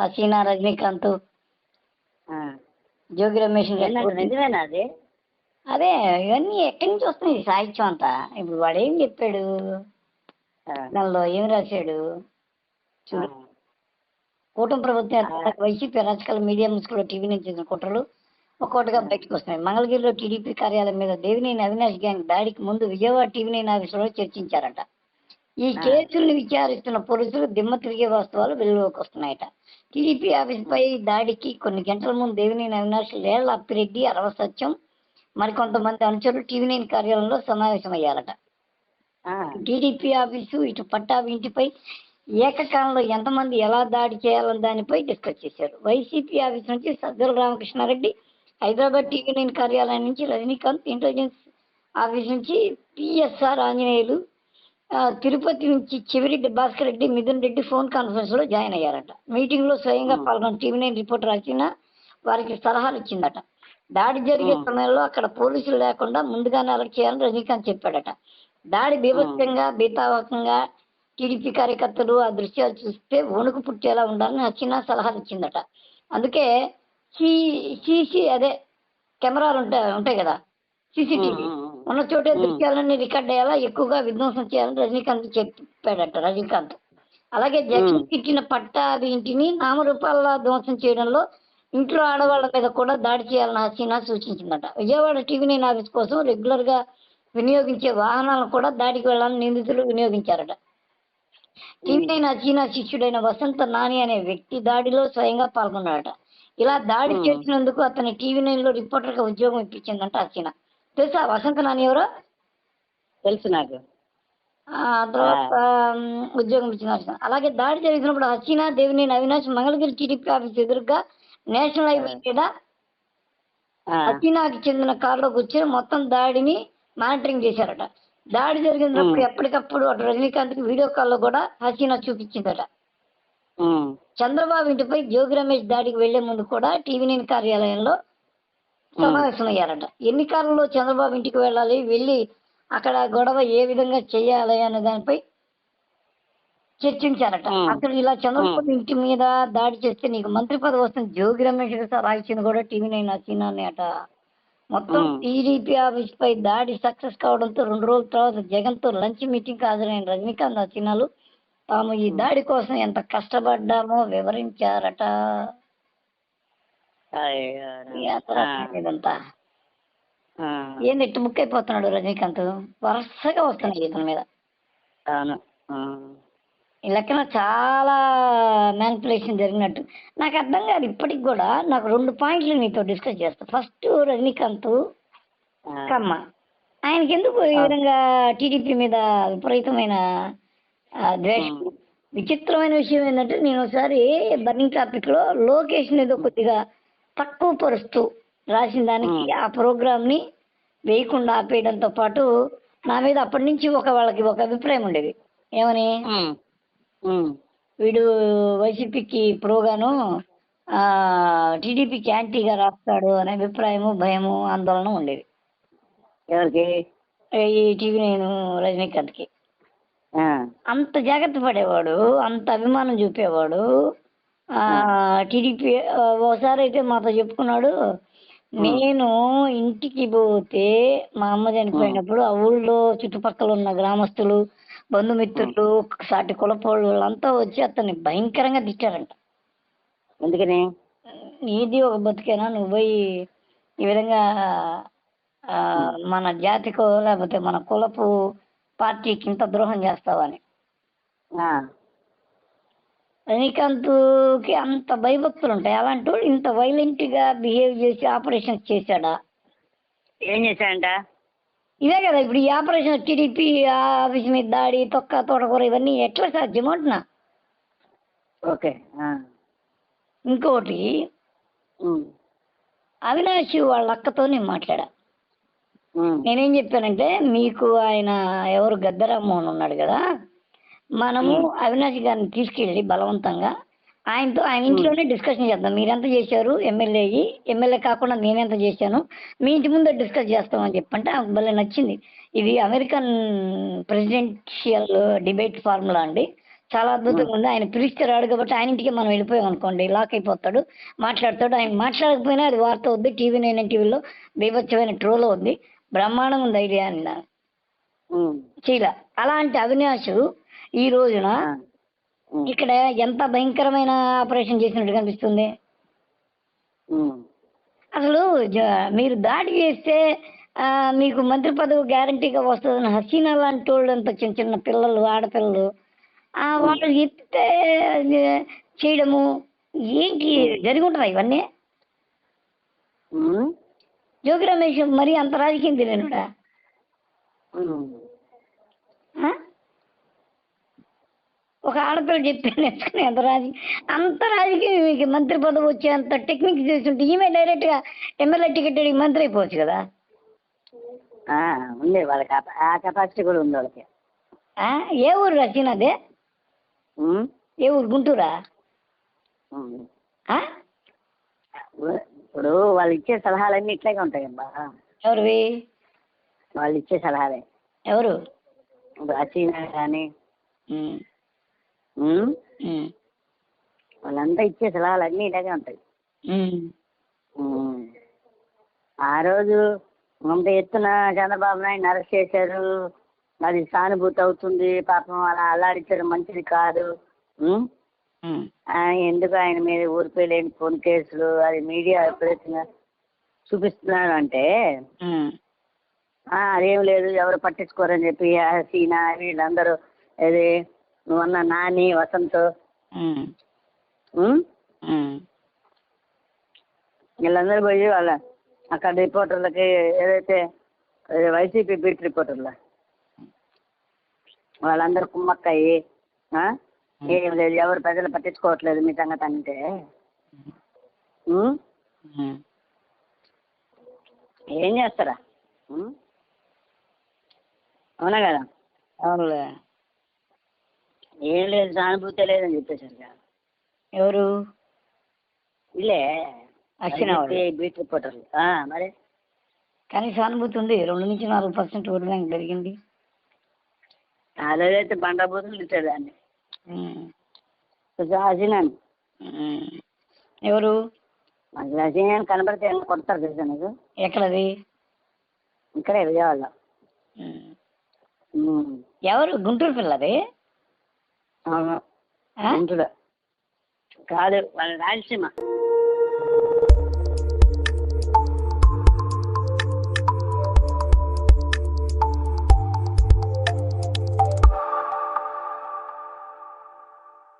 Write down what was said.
హసీనా రజనీకాంత్ ఆ. జోగి రమేష్ నిజమేనా అది? అదే ఇవన్నీ ఎక్కడి నుంచి వస్తుంది ఈ సాహిత్యం అంతా? ఇప్పుడు వాడు ఏం చెప్పాడు. దానిలో ఏం రాశాడు. కూటమి ప్రభుత్వం వైసీపీ రాజకీయ మీడియా ముసుగులో టీవీ నుంచి చేసిన కుట్రలు ఒక్కొక్కటిగా బయటకు వస్తున్నాయి. మంగళగిరిలో టీడీపీ కార్యాలయం మీద దేవినేని అవినాష్ గ్యాంగ్ దాడికి ముందు విజయవాడ టీవీ నైన్ ఆఫీసులో చర్చించారట. ఈ. కేసుల్ని విచారిస్తున్న పోలీసులు దిమ్మ తిరిగే వాస్తవాలు వెలుగులోకి వస్తున్నాయట టీడీపీ ఆఫీసుపై దాడికి కొన్ని గంటల ముందు దేవినేని అవినాష్ లేళ్ళ అప్పిరెడ్డి అరవ సత్యం మరికొంతమంది అనుచరులు టీవీ నైన్ కార్యాలయంలో సమావేశమయ్యారట. టీడీపీ ఆఫీసు ఇటు పట్టాభి ఇంటిపై ఏకకాలంలో ఎంతమంది ఎలా దాడి చేయాలని దానిపై డిస్కస్ చేశారు వైసీపీ ఆఫీస్ నుంచి సజ్జల రామకృష్ణారెడ్డి హైదరాబాద్ టీవీ నైన్ కార్యాలయం నుంచి రజనీకాంత్ ఇంటెలిజెన్స్ ఆఫీస్ నుంచి పిఎస్ఆర్ ఆంజనేయులు తిరుపతి నుంచి చివిరెడ్డి భాస్కర్ రెడ్డి మిథున్ రెడ్డి ఫోన్ కాన్ఫరెన్స్లో జాయిన్ అయ్యారట మీటింగ్లో స్వయంగా. పాల్గొన్న టీవీ నైన్ రిపోర్టర్ రచన వారికి సలహాలు ఇచ్చిందట దాడి జరిగే. సమయంలో అక్కడ పోలీసులు లేకుండా ముందుగానే అలర్ట్ చేయాలని రజనీకాంత్ చెప్పాడట దాడి బీభత్సంగా బీతావకంగా టీడీపీ కార్యకర్తలు ఆ దృశ్యాలు చూస్తే వణుకు పుట్టేలా ఉండాలని హసీనా సలహాలు ఇచ్చిందట అందుకే సి సిసి అదే కెమెరాలు ఉంటాయి ఉంటాయి కదా సీసీటీవీ ఉన్న చోటే. దృశ్యాలన్నీ రికార్డ్ అయ్యేలా ఎక్కువగా విధ్వంసం చేయాలని రజనీకాంత్ చెప్పాడట రజనీకాంత్ అలాగే జగన్. ఇచ్చిన పట్టాభి ఇంటిని నామరూపాల్లో ధ్వంసం చేయడంలో ఇంట్లో ఆడవాళ్ళ మీద కూడా దాడి చేయాలని హసీనా సూచించిందట విజయవాడ టీవీ నైన్ ఆఫీస్ కోసం రెగ్యులర్గా వినియోగించే వాహనాలను కూడా దాడికి వెళ్ళాలని నిందితులు వినియోగించారట టీవీ నైన్ హసీనా శిష్యుడైన వసంత నాని అనే వ్యక్తి దాడిలో స్వయంగా పాల్గొన్నాడట ఇలా దాడి. చేసినందుకు అతని టీవీ నైన్లో రిపోర్టర్గా ఉద్యోగం ఇప్పించిందంట హసీనా తెలుసా? వసంత నాని ఎవరో? తెలుసు నాకు. తర్వాత ఉద్యోగం ఇచ్చిన. అలాగే దాడి జరిగినప్పుడు హసీనా దేవినేని అవినాష్ మంగళగిరి టీడీపీ ఆఫీస్ ఎదురుగా నేషనల్ హైవే మీద. హసీనాకి చెందిన కారులో కూర్చొని మొత్తం దాడిని మానిటరింగ్ చేశారట. దాడి జరిగినప్పుడు. ఎప్పటికప్పుడు అటు రజనీకాంత్కి వీడియో కాల్లో కూడా హసీనా చూపించిందట. చంద్రబాబు ఇంటిపై జోగి రమేష్ దాడికి వెళ్ళే ముందు కూడా టీవీ నైన్ కార్యాలయంలో సమావేశమయ్యారట. ఎన్ని కాలంలో చంద్రబాబు ఇంటికి వెళ్ళాలి? వెళ్ళి అక్కడ గొడవ ఏ విధంగా చేయాలి అనే దానిపై చర్చించారట. అసలు ఇలా చంద్రబాబు ఇంటి మీద దాడి చేస్తే నీకు మంత్రి పదవి వస్తుంది. జోగి రమేష్ రాయించింది కూడా టీవీ నైన్ అనే అట. మొత్తం. టీడీపీ ఆఫీస్ పై దాడి సక్సెస్ కావడంతో రెండు రోజుల తర్వాత జగన్తో లంచ్ మీటింగ్ హాజరైన రజనీకాంత్ హసీనాలు తాము ఈ దాడి కోసం ఎంత కష్టపడ్డామో వివరించారట. ఇదంతా. ఏంది ఇట్టు ముక్కైపోతున్నాడు రజనీకాంత్? వరుసగా వస్తున్నాయి ఇతని మీద. అవును. ఈ లెక్కన చాలా మ్యానిపులేషన్ జరిగినట్టు. నాకు అర్థం కాదు ఇప్పటికి కూడా నాకు రెండు పాయింట్లు నీతో డిస్కస్ చేస్తా. ఫస్ట్ రజనీకాంత్. కమ్మ. ఆయనకి ఎందుకు ఈ విధంగా టీడీపీ మీద విపరీతమైన ద్వేషం. విచిత్రమైన విషయం ఏంటంటే నేను ఒకసారి బర్నింగ్ టాపిక్లో లోకేష్ ఏదో కొద్దిగా తక్కువ పరుస్తూ రాసిన దానికి. ఆ ప్రోగ్రామ్ని వేయకుండా ఆపేయడంతో పాటు నా మీద అప్పటి నుంచి ఒక వాళ్ళకి ఒక అభిప్రాయం ఉండేది ఏమని. వీడు వైసీపీకి ప్రోగాను ఆ టీడీపీకి యాంటీగా రాస్తాడు అనే అభిప్రాయము భయము ఆందోళన ఉండేది ఎవరికి ఈ టీవీ నేను రజనీకాంత్కి. అంత జాగ్రత్త పడేవాడు అంత అభిమానం చూపేవాడు టీడీపీ ఒకసారి అయితే మాతో చెప్పుకున్నాడు నేను ఇంటికి పోతే మా అమ్మ చనిపోయినప్పుడు ఆ ఊళ్ళో చుట్టుపక్కల ఉన్న గ్రామస్తులు బంధుమిత్రులు సాటి కులపోళ్ళు వాళ్ళంతా వచ్చి అతన్ని భయంకరంగా తిట్టారంట. ఎందుకని? నీది ఒక బతికేనా? నువ్వు పోయి ఈ విధంగా మన జాతికో లేకపోతే మన కులపు పార్టీకి ఇంత ద్రోహం చేస్తావని ఆ. రజనీకాంత్కి అంత భయభక్తులు ఉంటాయి అలాంటి వాడు ఇంత వైలెంట్గా బిహేవ్ చేసి ఆపరేషన్స్ చేశాడా ఏం చేశాడంట ఇదే కదా ఇప్పుడు ఈ ఆపరేషన్ టీడీపీ ఆఫీస్ మీద దాడి తొక్క తోటకూర ఇవన్నీ ఎట్లా సాధ్యం అంటున్నా ఓకే. ఇంకోటి. అవినాష్ వాళ్ళ అక్కతో నేను మాట్లాడా. నేనేం చెప్పానంటే మీకు ఆయన ఎవరు గద్దరామ్మోహన్ ఉన్నాడు కదా మనము అవినాష్ గారిని తీసుకెళ్ళి బలవంతంగా ఆయనతో ఆయన ఇంట్లోనే డిస్కషన్ చేద్దాం. మీరెంత చేశారు? ఎమ్మెల్యే ఎమ్మెల్యే కాకుండా నేనెంత చేశాను? మీ ఇంటి ముందే డిస్కస్ చేస్తామని చెప్పంటే ఆమెకు భలే నచ్చింది. ఇది అమెరికన్ ప్రెసిడెన్షియల్ డిబేట్ ఫార్ములా అండి. చాలా అద్భుతంగా ఉంది. ఆయన పిలిస్తే రాడు కాబట్టి ఆయన ఇంటికి మనం వెళ్ళిపోయాం అనుకోండి. లాక్ అయిపోతాడు మాట్లాడతాడు. ఆయన మాట్లాడకపోయినా అది వార్త అవుద్ది. టీవీ నైన్ టీవీలో బీభత్సమైన ట్రోల్ అవుద్ది. బ్రహ్మాండంగా ఉంది ఐడియా అని ఉమ్, చీల అలాంటి అవినాష్ ఈ రోజున ఇక్కడ ఎంత భయంకరమైన ఆపరేషన్ చేసినట్టు కనిపిస్తుంది? అసలు మీరు దాడి చేస్తే మీకు మంత్రి పదవి గ్యారంటీగా వస్తుందని హసీనా లాంటి వాళ్ళు అంత చిన్న చిన్న పిల్లలు ఆడపిల్లలు ఆ, వాళ్ళు అది చేయడము ఏంటి జరిగి ఉంటుందా ఇవన్నీ? జోగి రమేష్ మరి అంత రాజకీయం తెలియనుడా ఉమ్. ఆ? ఒక ఆడపిల్ల చెప్పి నేర్చుకుని అంత రాజకీయం అంత రాజకీయం మీకు. మంత్రి పదవి వచ్చే అంత టెక్నిక్ చేస్తుంటే ఈమె డైరెక్ట్గా ఎమ్మెల్యే టికెట్ అడిగి మంత్రి అయిపోవచ్చు కదా. ఉంది వాళ్ళకి. ఆ- కెపాసిటీ కూడా ఉంది వాళ్ళకి? ఏ ఊరు రచనదే ఉమ్, ఏ ఊరు? గుంటూరా? ఇప్పుడు వాళ్ళు ఇచ్చే సలహాలన్నీ ఇట్లాగే ఉంటాయి అబ్బా ఎవరివి? వాళ్ళు ఇచ్చే సలహాలే. ఎవరు? అసీనా కానీ వాళ్ళంతా ఇచ్చే సలహాలు అన్నీ ఇలాగే ఉంటాయి. ఆ రోజు అంత ఎత్తున చంద్రబాబు నాయుడు అరెస్ట్ చేశారు. అది సానుభూతి అవుతుంది. పాపం అలా అల్లాడించడం మంచిది కాదు. ఎందుకు ఆయన మీద ఊరిపోయి లేని ఫోన్ కేసులు అది మీడియా విపరీతంగా చూపిస్తున్నారు అంటే అదేం లేదు ఎవరు పట్టించుకోరని చెప్పి ఆ సీనా వీళ్ళందరూ ఇది నువ్వన్న నాని వసంత్. వీళ్ళందరూ పోయి వాళ్ళ అక్కడ రిపోర్టర్లకి ఏదైతే వైసీపీ బీట్ రిపోర్టర్ల వాళ్ళందరూ కుమ్మక్కయ్యి? ఏం లేదు ఎవరు ప్రజలు పట్టించుకోవట్లేదు మీ సంగతి అంటే. ఏం చేస్తారా? అవునా కదా? అవునులే. ఏం లేదు సానుభూతి లేదని చెప్పేశారు కదా. ఎవరు? వీళ్ళే. వైసీపీ బీట్ రిపోర్టర్లు మరి? కానీ సానుభూతి ఉంది. రెండు నుంచి నాలుగు పర్సెంట్ ఓటు బ్యాంక్ పెరిగింది. అదైతే బండబూతులు ఇచ్చాడు దాన్ని ఉమ్. ఎవరు? అసినాను కనబడితే కొడతారు తెలుసా నీకు? ఎక్కడది? ఇక్కడే విజయవాడలో. ఎవరు? గుంటూరు పిల్లది? అవును ఆ? గుంటూరు కాదు వాళ్ళ రాయలసీమ